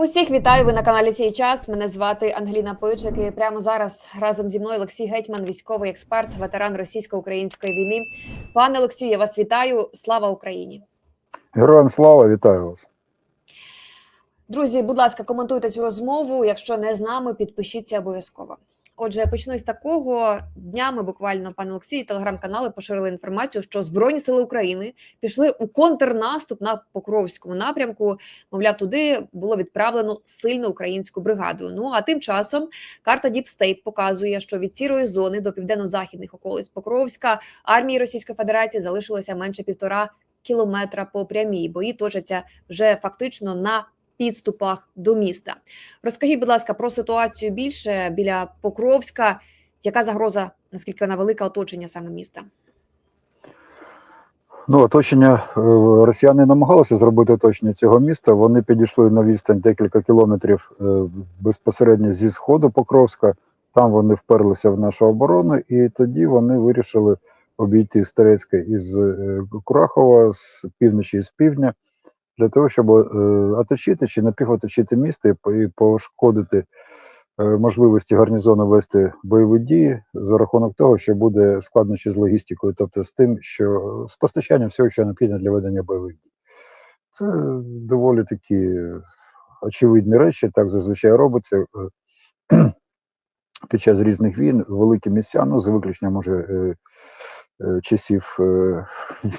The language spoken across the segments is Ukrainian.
Усіх вітаю. Ви на каналі Сій час. Мене звати Ангеліна Пойчик. І прямо зараз разом зі мною Олексій Гетьман, військовий експерт, ветеран російсько-української війни. Пане Олексію, я вас вітаю. Слава Україні! Героям слава, вітаю вас. Друзі, будь ласка, коментуйте цю розмову. Якщо не з нами, підпишіться обов'язково. Отже, почну з такого днями. Буквально пане Олексію, телеграм-канали поширили інформацію, що Збройні сили України пішли у контрнаступ на Покровському напрямку. Мовляв, туди було відправлено сильну українську бригаду. Ну а тим часом карта State показує, що від сірої зони до південно-західних околиць Покровська армії Російської Федерації залишилося менше півтора кілометра по прямій. Бої точаться вже фактично на підступах до міста. Розкажіть, будь ласка, про ситуацію більше біля Покровська. Яка загроза, наскільки вона велика оточення саме міста? Ну, оточення е, росіяни намагалися зробити оточення цього міста. Вони підійшли на відстань декілька кілометрів е, безпосередньо зі сходу Покровська. Там вони вперлися в нашу оборону, і тоді вони вирішили обійти Старецьке із е, Курахова, з півночі і з півдня, для того, щоб оточити чи напівоточити місто і пошкодити можливості гарнізону вести бойові дії за рахунок того, що буде складнощі з логістикою, тобто з тим, що з постачанням всього, що необхідно для ведення бойових дій. Це доволі такі очевидні речі, так зазвичай робиться під час різних війн, великі місця, ну, за виключенням може е, е, часів е,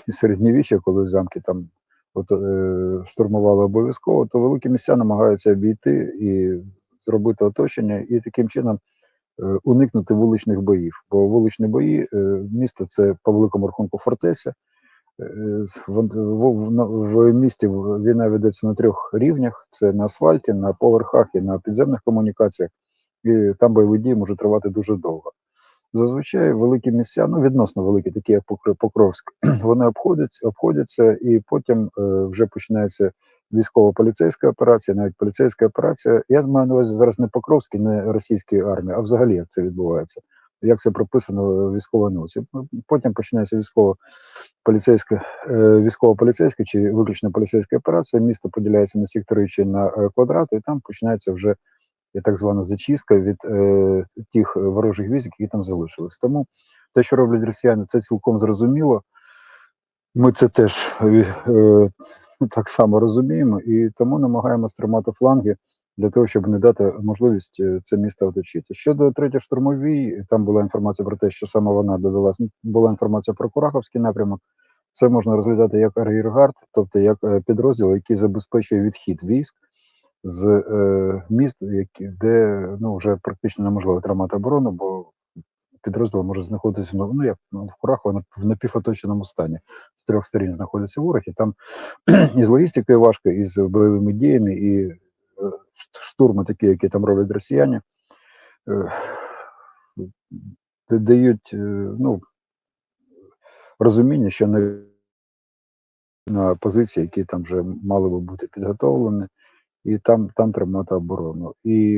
середньовіччя, коли замки там от, е, штурмували обов'язково, то великі місця намагаються обійти і зробити оточення і таким чином е, уникнути вуличних боїв. Бо вуличні бої е, місто це по великому рахунку фортеця. Е, в, в, в місті війна ведеться на трьох рівнях: це на асфальті, на поверхах і на підземних комунікаціях. І там бойові дії можуть тривати дуже довго. Зазвичай великі місця, ну відносно великі, такі як Покровськ, вони обходяться, обходяться і потім е, вже починається військово-поліцейська операція, навіть поліцейська операція. Я маю на увазі зараз не Покровський, не російської армії, а взагалі як це відбувається, як це прописано в військовій науці. Потім починається військово-поліцейська, е, військово-поліцейська чи виключно поліцейська операція. Місто поділяється на сектори чи на е, квадрати, і там починається вже є так звана зачистка від е, тих ворожих військ, які там залишились. Тому те, що роблять росіяни, це цілком зрозуміло. Ми це теж е, так само розуміємо, і тому намагаємося тримати фланги для того, щоб не дати можливість це місто оточити. Щодо третьої штурмовій, там була інформація про те, що саме вона додалась. Була інформація про Кураховський напрямок. Це можна розглядати як аргіргард, тобто як підрозділ, який забезпечує відхід військ з е, міст, які де ну вже практично неможливо тримати оборону, бо підрозділ може знаходитися ну як ну, в Курахово в напівоточеному стані. З трьох сторін знаходиться ворог, і там і з логістикою важко, і з бойовими діями, і е, штурми, такі, які там роблять росіяни, е, дають е, ну, розуміння, що на, на позиції, які там вже мали би бути підготовлені і там там тримати оборону. І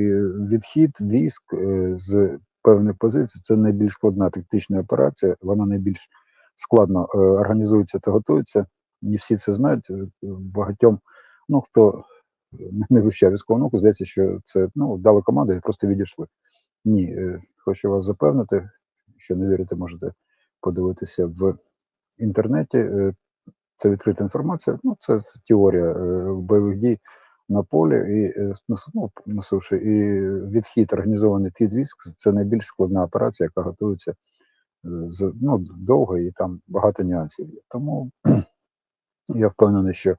відхід військ е, з певних позицій це найбільш складна тактична операція. Вона найбільш складно е, організується та готується. Не всі це знають. Е, багатьом, ну хто не вивчав військову науку, здається, що це ну дали команду і просто відійшли. Ні, хочу вас запевнити, що не вірите, можете подивитися в інтернеті. Це відкрита інформація. Ну, це теорія бойових дій на полі і ну, на суші, і відхід організований від військ це найбільш складна операція, яка готується ну, довго і там багато нюансів є. Тому я впевнений, що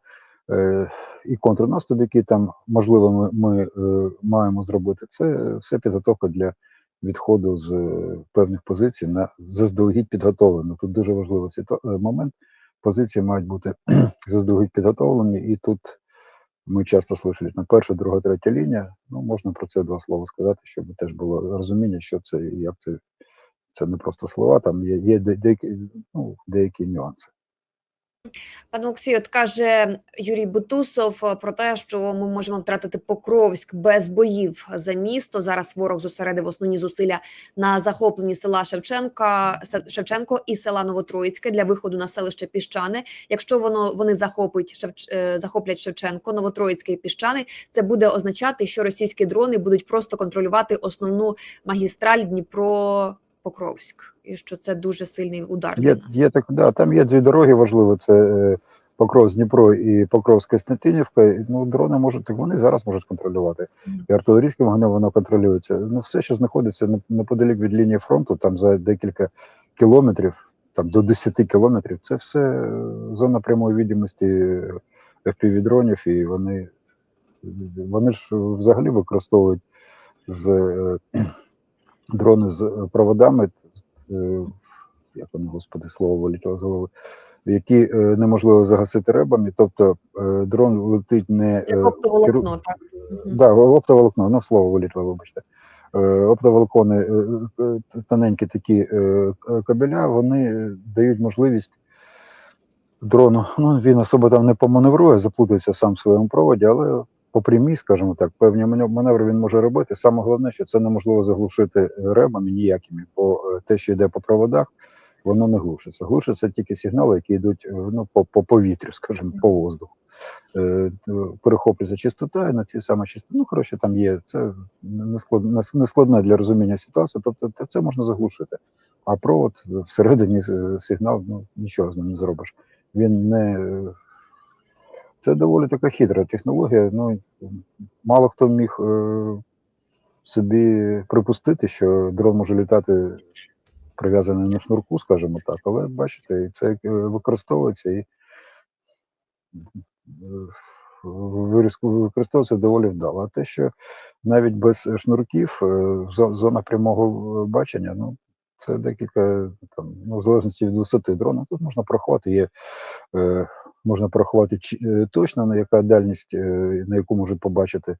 е, і контрнаступ, який там можливо ми, ми е, маємо зробити, це все підготовка для відходу з е, певних позицій на заздалегідь підготовлено. Тут дуже важливий момент. Позиції мають бути заздалегідь підготовлені, і тут ми часто слухали на перша, друга, третя лінія. Ну, можна про це два слова сказати, щоб теж було розуміння, що це і як це. Це не просто слова, там є є деякі ну, деякі нюанси. Пане Олексію, от каже Юрій Бутусов е, про те, що ми можемо втратити Покровськ без боїв за місто. Зараз ворог зосередив основні зусилля на захопленні села Шевченка Шевченко і села Новотроїцьке для виходу на селище Піщани. Якщо воно вони захопить Шевч... е, захоплять Шевченко, Новотроїцьке і Піщани, це буде означати, що російські дрони будуть просто контролювати основну магістраль Дніпро. Покровськ, і що це дуже сильний удар для нас. є так, да, там є дві дороги важливі: це е, Покров Дніпро і Покровськ Костянтинівка. І, Ну, дрони можуть, так вони зараз можуть контролювати. І артилерійським вогнем воно контролюється. Ну, все, що знаходиться неподалік від лінії фронту, там за декілька кілометрів, там до 10 кілометрів, це все е, зона прямої відомості FPV-дронів, і вони, вони ж взагалі використовують з е, дрони з е, проводами, е, як воно, господи, слово вилітіло з голови, які е, неможливо загасити ребами. Тобто дрон летить не оптоволокно, так. Да, оптоволокно, ну слово вилітіло, вибачте. Оптоволокони, тоненькі такі кабеля, вони дають можливість дрону. Ну, він особо там не поманеврує, заплутається сам в своєму проводі, але по прямій, скажімо так, певні мане- маневри він може робити. Саме головне, що це неможливо заглушити ребами ніякими, бо е, те, що йде по проводах, воно не глушиться. Глушиться тільки сигнали, які йдуть е, ну, по, по повітрю, скажімо, по воздуху. Е, перехоплюється частота, і на цій саме частоті. Ну, коротше, там є це не складна, не складна для розуміння ситуація, тобто це можна заглушити. А провод всередині сигнал, ну нічого з ним не зробиш. Він не це доволі така хитра технологія. Ну мало хто міг е, собі припустити, що дрон може літати прив'язаний на шнурку, скажімо так, але бачите, це е, використовується і е, використовується доволі вдало. А те, що навіть без шнурків е, зо- зона прямого бачення, ну це декілька там, ну, в залежності від висоти дрона. Тут можна порахувати, є е, можна порахувати е, точно на яка дальність, е, на яку може побачити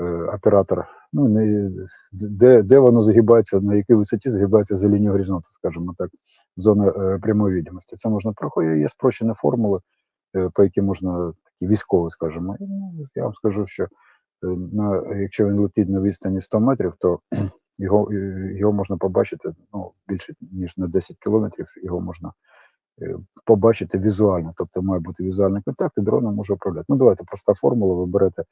е, оператор. Ну не де, де воно загибається, на якій висоті загибається за лінією горизонту, скажімо так, зона прямої відомості. Це можна проходити. Є спрощені формули, по яким можна такі військові, скажімо. Ну, я вам скажу, що на, якщо він летить на відстані 100 метрів, то його, його можна побачити ну, більше ніж на 10 кілометрів, його можна побачити візуально, тобто має бути візуальний контакт, і дроном може управляти. Ну, давайте проста формула, ви берете,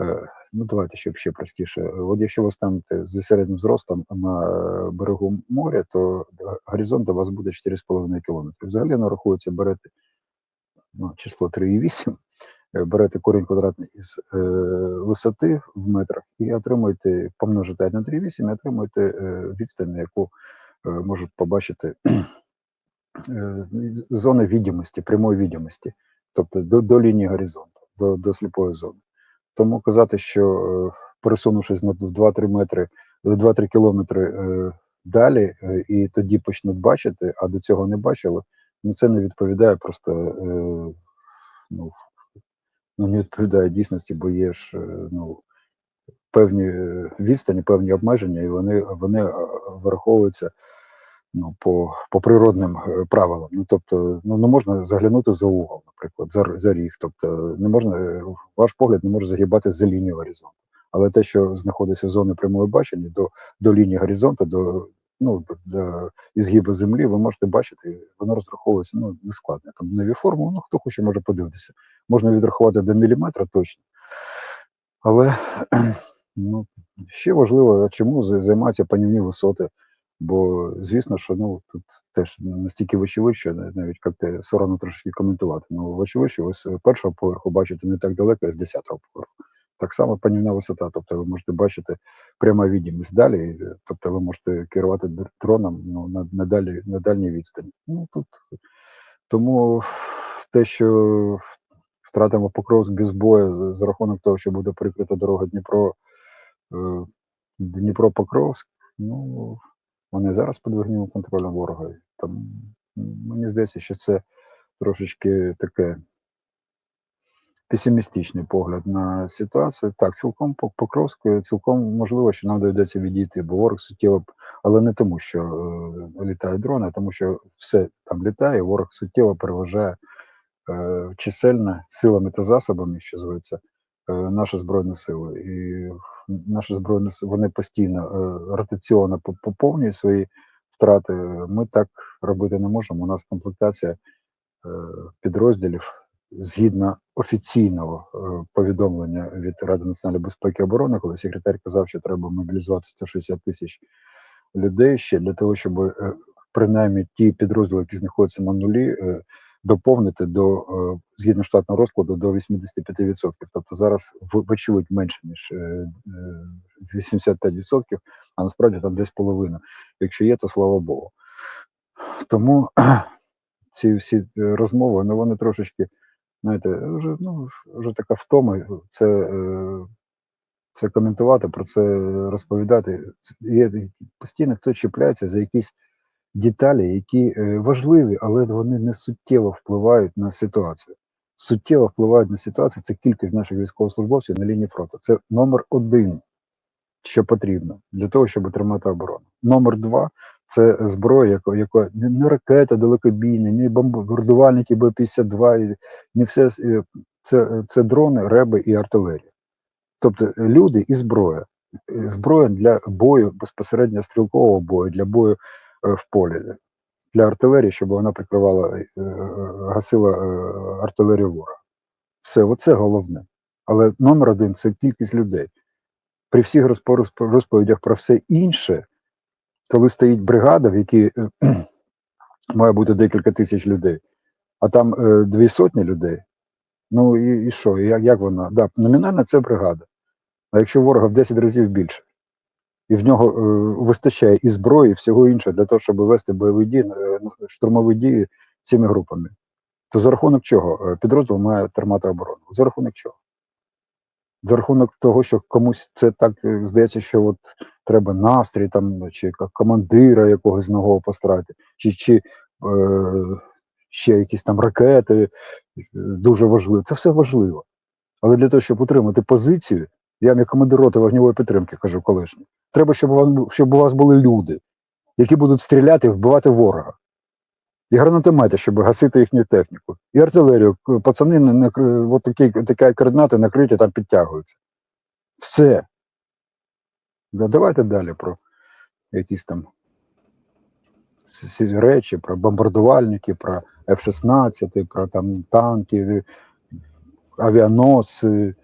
е, ну давайте щоб ще простіше. Е, От якщо ви станете зі середнім зростом на е, берегу моря, то горизонт до вас буде 4,5 кілометри. Взагалі воно рахується, берете ну, число 3,8, е, берете корінь квадратний із е, висоти в метрах і отримуєте, помножите на 3,8 і отримуєте е, відстань, на яку е, можуть побачити е, зони відомості, прямої відомості, тобто до, до лінії горизонту, до, до сліпої зони. Тому казати, що е, пересунувшись на 2-3 метри, 2-3 кілометри е, далі, е, і тоді почнуть бачити, а до цього не бачили, ну це не відповідає просто е, ну, ну, не відповідає дійсності, бо є ж е, ну, певні е, відстані, певні обмеження, і вони, вони е, враховуються ну, по, по природним е, правилам. Ну, тобто, ну, не можна заглянути за угол, наприклад, за, за ріг. Тобто, не можна, е, ваш погляд не може загибати за лінію горизонту. Але те, що знаходиться в зоні прямого бачення до, до лінії горизонту, до, ну, до, до ізгибу землі, ви можете бачити, воно розраховується ну, нескладно. Там нові формули, ну хто хоче, може подивитися. Можна відрахувати до міліметра точно. Але ну, ще важливо, чому за- займаються панівні висоти. Бо звісно, що ну тут теж настільки вочевидь, що навіть як те соромно трошки коментувати. Ну, вочевидь, що ви з першого поверху бачите не так далеко, як з десятого поверху. Так само панівна висота, тобто ви можете бачити пряма відомість далі, е, тобто ви можете керувати дроном ну, на, на, далі, на дальній відстані. Ну тут тому те, що втратимо Покровськ без бою за, за рахунок того, що буде прикрита дорога Дніпро, е, Дніпро-Покровськ, ну вони зараз під вогневим контролем ворога. Там мені здається, що це трошечки таке песимістичний погляд на ситуацію. Так, цілком по Покровську, цілком можливо, що нам доведеться відійти, бо ворог суттєво, але не тому, що е, літають дрони, а тому що все там літає, ворог суттєво переважає е, чисельно силами та засобами, що зветься, е, наші збройні сили. І наші збройні вони постійно е, ротаційно поповнюють свої втрати. Ми так робити не можемо. У нас комплектація е, підрозділів згідно офіційного е, повідомлення від Ради національної безпеки і оборони, коли секретар казав, що треба мобілізувати 160 тисяч людей ще для того, щоб принаймні ті підрозділи, які знаходяться на нулі, доповнити до е, згідно штатного розкладу до 85%. Тобто зараз вочевидь менше ніж е, е, 85%, а насправді там десь половина. Якщо є, то слава Богу. Тому ці всі е, розмови, ну вони трошечки, знаєте, вже ну вже така втома. Це, е, це коментувати, про це розповідати. Є постійно хто чіпляється за якісь деталі, які е, важливі, але вони не суттєво впливають на ситуацію. Суттєво впливають на ситуацію. Це кількість наших військовослужбовців на лінії фронту. Це номер один, що потрібно для того, щоб тримати оборону. Номер два це зброя, яка, яка не, ракета далекобійні, не бомбардувальники Б-52, і не все е, це, це дрони, реби і артилерія. Тобто люди і зброя. Е, Зброя для бою, безпосередньо стрілкового бою, для бою в полі, для артилерії, щоб вона прикривала, е, е, гасила е, артилерію ворога. Все, оце головне. Але номер один це кількість людей. При всіх розпо- розпо- розповідях про все інше, коли стоїть бригада, в якій е, має бути декілька тисяч людей, а там е, дві сотні людей. Ну і, і що? Як, як вона? Да, номінально це бригада. А якщо ворога в 10 разів більше, і в нього е, вистачає і зброї, і всього іншого для того, щоб вести бойові дії, е, ну, штурмові дії цими групами, то за рахунок чого е, підрозділ має тримати оборону? За рахунок чого? За рахунок того, що комусь це так здається, що от треба настрій там, чи командира якогось нового пострати, чи, чи е, ще якісь там ракети дуже важливо. Це все важливо. Але для того, щоб утримати позицію, я як командир роти вогневої підтримки кажу колишній, треба, щоб, вам, щоб у вас були люди, які будуть стріляти вбивати ворога. І гранатомети, щоб гасити їхню техніку. І артилерію. Пацани на, от такі, такі координати накриті, там підтягуються. Все. Да, давайте далі про якісь там речі, про бомбардувальники, про F-16, про там танки, авіаносці,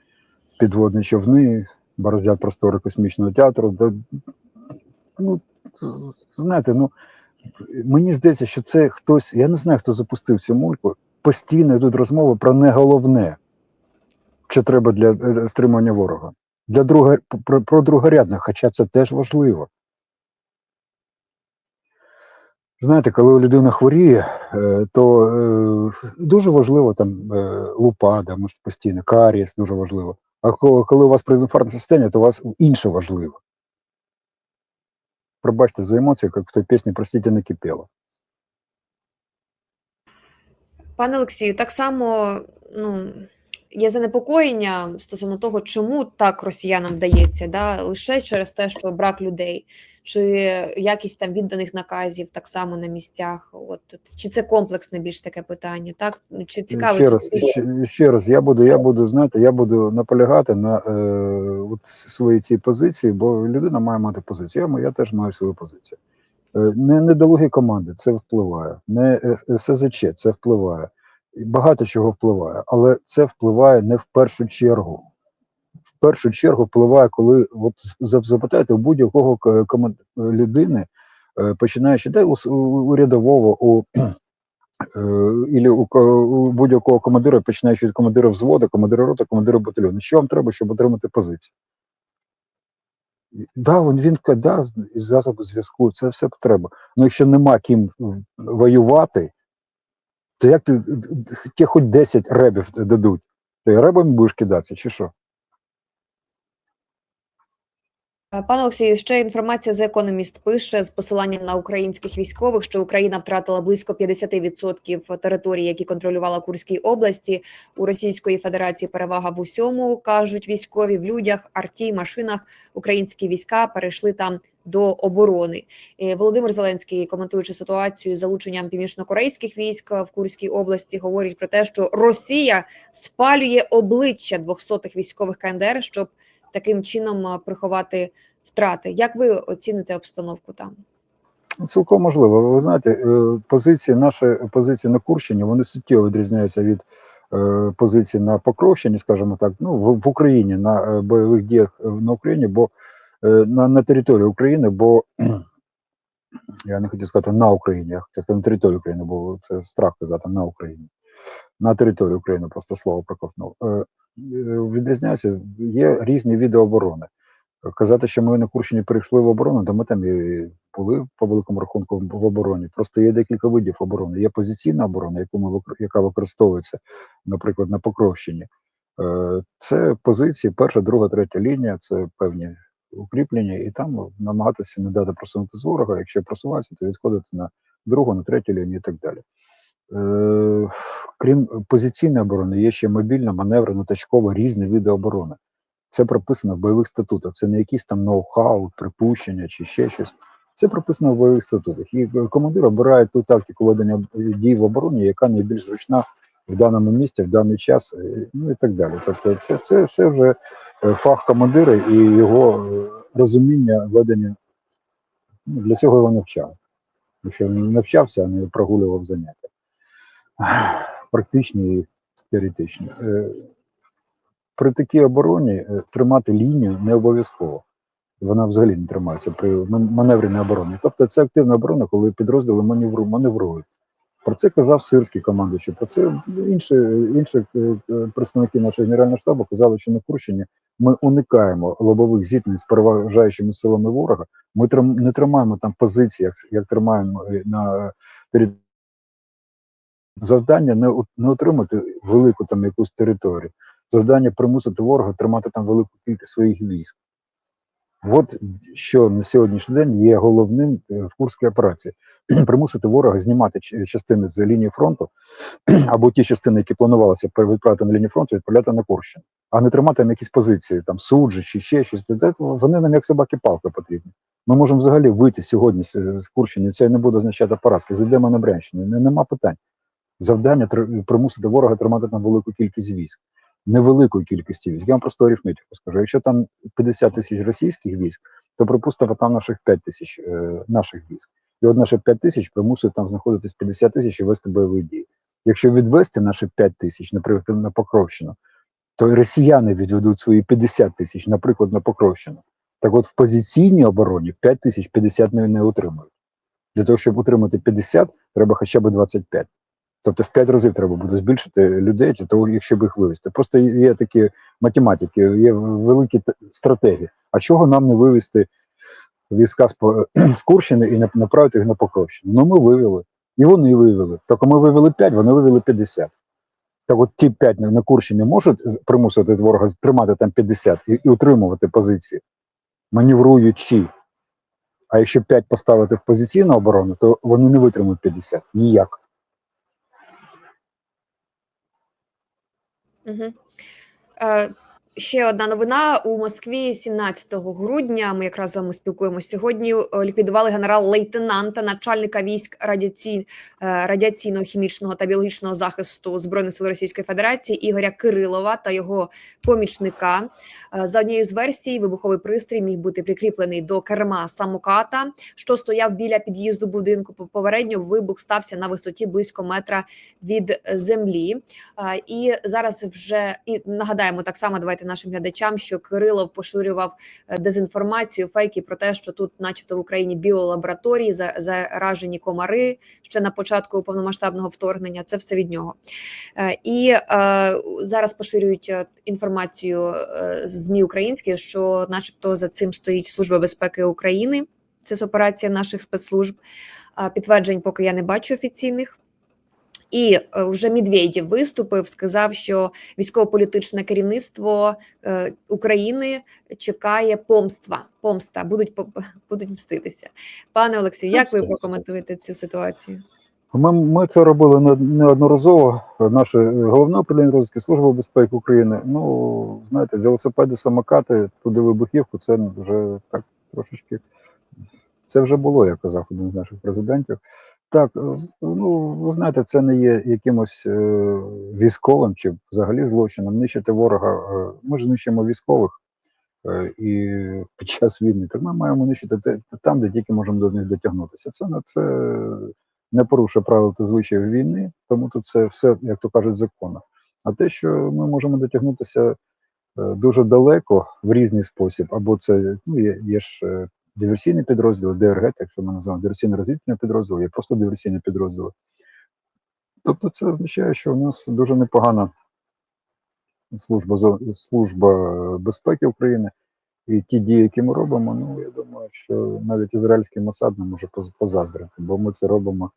підводні човни, бороздять простори космічного театру. Да, ну, знаєте, ну мені здається, що це хтось, я не знаю, хто запустив цю мульку. Постійно йдуть розмови про не головне, що треба для е, стримування ворога. Для друга, про, про другорядних, хоча це теж важливо. Знаєте, коли у людини хворіє, е, то е, дуже важливо там е, лупада, може постійно, карієс дуже важливо. А коли у вас предінфарктне состояние, то у вас інше важливо. Пробачте за емоції, як в той пісні «Простите, накипело». Пане Олексію, так само ну, є занепокоєння стосовно того, чому так росіянам вдається, да? лише через те, що брак людей, чи якість там відданих наказів так само на місцях. От чи це комплексне більш таке питання? Так чи цікаво ще раз, ще, ще раз, я буду, я буду, знаєте, я буду наполягати на е, от своїй цій позиції, бо людина має мати позицію. Я, я теж маю свою позицію. Е, не недолугі команди, це впливає, не е, СЗЧ, це впливає. Багато чого впливає, але це впливає не в першу чергу. Першу чергу впливає, коли от запитаєте у будь-якого людини, е, починаючи де у, у, рядового, у е, ілі у, у будь-якого командира, починаючи від командира взводу, командира роти, командира батальйону. Що вам треба, щоб отримати позицію? Да, він, він да, із засобу зв'язку, це все треба. Ну якщо нема ким воювати, то як ти хоч 10 ребів дадуть? Ти ребами будеш кидатися, чи що? Е, Пане Олексію, ще інформація з Економіст пише з посиланням на українських військових, що Україна втратила близько 50% території, які контролювала Курській області. У Російської Федерації перевага в усьому кажуть військові в людях, арті, машинах. Українські війська перейшли там до оборони. Е, Володимир Зеленський, коментуючи ситуацію з залученням північнокорейських військ в Курській області, говорить про те, що Росія спалює обличчя двохсотих військових КНДР, щоб таким чином приховати втрати. Як ви оціните обстановку там? Ну, Цілком можливо. Ви знаєте, е, позиції, наші позиції на Курщині вони суттєво відрізняються від е, позицій на Покровщині, скажімо так, ну в, Україні на е, бойових діях е, на Україні, бо е, на, на території України, бо я не хотів сказати на Україні, я хотів сказати на території України, бо це страх казати на Україні. На території України просто слово проковтнув. Е, відрізняються, є різні види оборони. Казати, що ми на Курщині перейшли в оборону, то ми там і були по великому рахунку в обороні. Просто є декілька видів оборони. Є позиційна оборона, яку ми яка використовується, наприклад, на Покровщині. Е, Це позиції, перша, друга, третя лінія, це певні укріплення, і там намагатися не дати просунути з ворога. Якщо просуватися, то відходити на другу, на третю лінію і так далі. Е, Крім позиційної оборони, є ще мобільна, маневрена, тачкова, різні види оборони. Це прописано в бойових статутах. Це не якісь там ноу-хау, припущення чи ще щось. Це прописано в бойових статутах. І командир обирає ту тактику ведення дій в обороні, яка найбільш зручна в даному місці, в даний час, е, ну і так далі. Тобто, це, це, це вже е, фах командира і його розуміння ведення. Ну, для цього його навчали. Якщо він навчався, а не прогулював заняття. Практичні і теоретичні. Е, При такій обороні е, тримати лінію не обов'язково. Вона взагалі не тримається при ман- маневреній обороні. Тобто це активна оборона, коли підрозділи маневру, маневрують. Про це казав сирський командуючий. Про це інші, інші е, представники нашого генерального штабу казали, що на Курщині ми уникаємо лобових зіткнень з переважаючими силами ворога. Ми не тримаємо там позиції, як, як тримаємо на території. Завдання не, не отримати велику там якусь територію. Завдання примусити ворога тримати там велику кількість своїх військ. От що на сьогоднішній день є головним е, в курській операції: примусити ворога знімати частини з лінії фронту, або ті частини, які планувалися відправити на лінію фронту, відправляти на Курщину, а не тримати там якісь позиції, там суджі чи ще щось. Вони нам як собаки палки потрібні. Ми можемо взагалі вийти сьогодні з Курщини, це не буде означати поразки. Зайдемо на Брянщину. Нема питань. Завдання примусити ворога тримати там велику кількість військ. Невеликої кількості військ. Я вам просто арифметику скажу. Якщо там 50 тисяч російських військ, то припустимо, там наших 5 тисяч е, наших військ. І от наші 5 тисяч примусить там знаходитись 50 тисяч і вести бойові дії. Якщо відвести наші 5 тисяч, наприклад, на Покровщину, то і росіяни відведуть свої 50 тисяч, наприклад, на Покровщину. Так от в позиційній обороні 5 тисяч 50 не, не утримують. Для того, щоб утримати 50, треба хоча б 25. Тобто в 5 разів треба буде збільшити людей для того, якщо б їх вивести. Просто є такі математики, є великі стратегії. А чого нам не вивести війська з, Курщини і нап- направити їх на Покровщину? Ну, ми вивели. І вони вивели. Тільки ми вивели 5, вони вивели 50. Так от ті 5 на на Курщині можуть примусити ворога тримати там 50 і, і утримувати позиції, маневруючи. А якщо 5 поставити в позиційну оборону, то вони не витримують 50. Ніяк. Угу. Е, ще одна новина у Москві 17 грудня. Ми якраз з вами спілкуємося сьогодні. е, Ліквідували генерал-лейтенанта, начальника військ радіаці... е, радіаційного, хімічного та біологічного захисту збройних сил Російської Федерації Ігоря Кирилова та його помічника. Е, За однією з версій, вибуховий пристрій міг бути прикріплений до керма самоката, що стояв біля під'їзду будинку. Попередньо вибух стався на висоті близько метра від землі. І зараз вже і нагадаємо так само. Давайте нашим глядачам, що Кирилов поширював е, дезінформацію, фейки про те, що тут, начебто, в Україні біолабораторії за- заражені комари ще на початку повномасштабного вторгнення. Це все від нього. Е, І е, зараз поширюють інформацію змі українські, що, начебто, за цим стоїть служба безпеки України. Це з операція наших спецслужб. Підтверджень, поки я не бачу офіційних. І е, вже Медведєв виступив, сказав, що військово-політичне керівництво е, України чекає помства. Помста будуть будуть мститися. Пане Олексію, як ви прокоментуєте цю ситуацію? Ми, ми це робили неодноразово. Наше головне управління розвідки Служба безпеки України. Ну знаєте, велосипеди, самокати, туди вибухівку, це вже так трошечки Це вже було, як казав один з наших президентів. Так, е, ну ви знаєте, це не є якимось е, військовим чи взагалі злочином. Нищити ворога. Е, ми ж нищимо військових е, і під час війни. Так ми маємо нищити те, там, де тільки можемо до них дотягнутися. Це на це не порушує правил та звичаїв війни, тому тут це все, як то кажуть, законно. А те, що ми можемо дотягнутися е, дуже далеко в різний спосіб, або це ну, є, є ж диверсійні підрозділи, ДРГ, так що ми називаємо диверсійно розвідувальні підрозділи, є просто диверсійні підрозділи. Тобто це означає, що у нас дуже непогана служба, служба безпеки України. І ті дії, які ми робимо, ну я думаю, що навіть ізраїльський Мосад не може позаздрити, бо ми це робимо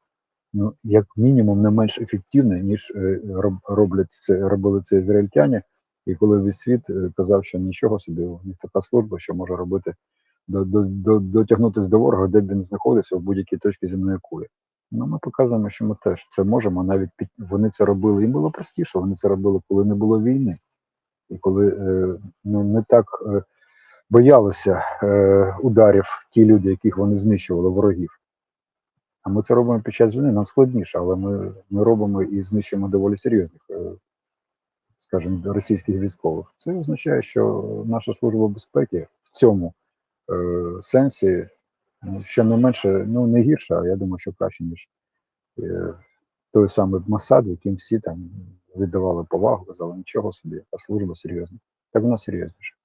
ну, як мінімум не менш ефективно, ніж е, роблять це, робили це ізраїльтяни. І коли весь світ е, казав, що нічого собі, у них така служба, що може робити до, до, до, дотягнутися до ворога, де б він знаходився в будь-якій точці земної кулі. Ну, ми показуємо, що ми теж це можемо. Навіть під вони це робили. Їм було простіше. Вони це робили, коли не було війни, і коли е, ну, не так е, боялися е, ударів ті люди, яких вони знищували ворогів. А ми це робимо під час війни, нам складніше, але ми, ми робимо і знищуємо доволі серйозних, е, скажімо, російських військових. Це означає, що наша служба безпеки в цьому сенсі що ще не менше, ну не гірша, а я думаю, що краще, ніж е, той самий Масад, яким всі там віддавали повагу, казали, нічого собі, а служба серйозна. Так вона серйозніша.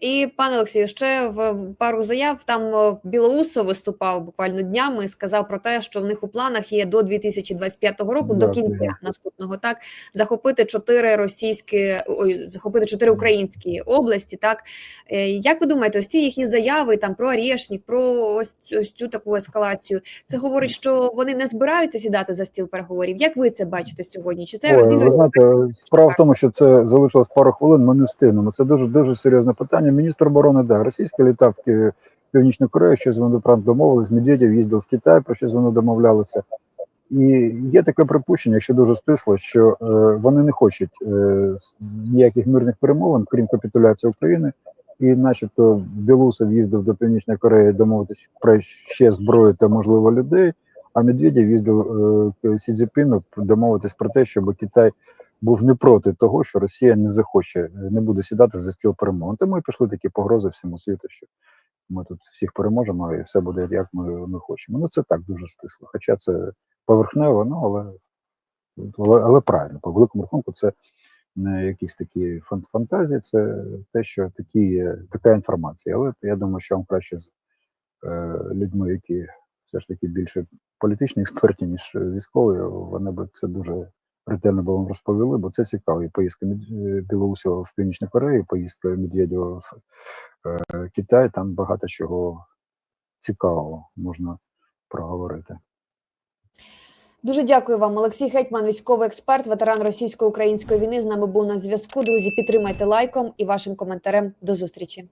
І пане Олексію, ще в пару заяв там е, Білоусов виступав буквально днями. Сказав про те, що в них у планах є до 2025 року, до кінця да. наступного, так захопити чотири російські, ой, захопити чотири українські області. Так Е, як ви думаєте, ось ці їхні заяви там про Орешник, про ось, ось цю таку ескалацію? Це говорить, що вони не збираються сідати за стіл переговорів. Як ви це бачите сьогодні? Чи це Ой, ви знаєте, справа в тому, що це залишилось пару хвилин, ми не встигнемо. Це дуже дуже серйозне питання. Міністр оборони, да, російський літав в Північну Корею, щось вони правда домовились. Медведєв їздив в Китай, про щось вони домовлялися. І є таке припущення, якщо дуже стисло, що е, вони не хочуть е, ніяких мирних перемовин, крім капітуляції України. І, начебто, Білусов їздив до Північної Кореї домовитись про ще зброю та можливо людей. А Медведєв їздив е, Сі домовитись про те, щоб Китай був не проти того, що Росія не захоче, не буде сідати за стіл перемовин. Тому і пішли такі погрози всьому світу, що ми тут всіх переможемо і все буде як ми, ми хочемо. Ну це так дуже стисло. Хоча це поверхнево, ну але, але, але правильно, по великому рахунку, це не якісь такі фан- фантазії, це те, що такі, така інформація. Але я думаю, що вам краще з е, людьми, які все ж таки більше політичні експерти, ніж військові, вони б це дуже ретельно би вам розповіли, бо це цікаво. І поїздка е, в Північну Корею, поїздка Медведєва в е, Китай, там багато чого цікавого можна проговорити. Дуже дякую вам, Олексій Гетьман, військовий експерт, ветеран російсько-української війни. З нами був на зв'язку. Друзі, підтримайте лайком і вашим коментарем. До зустрічі.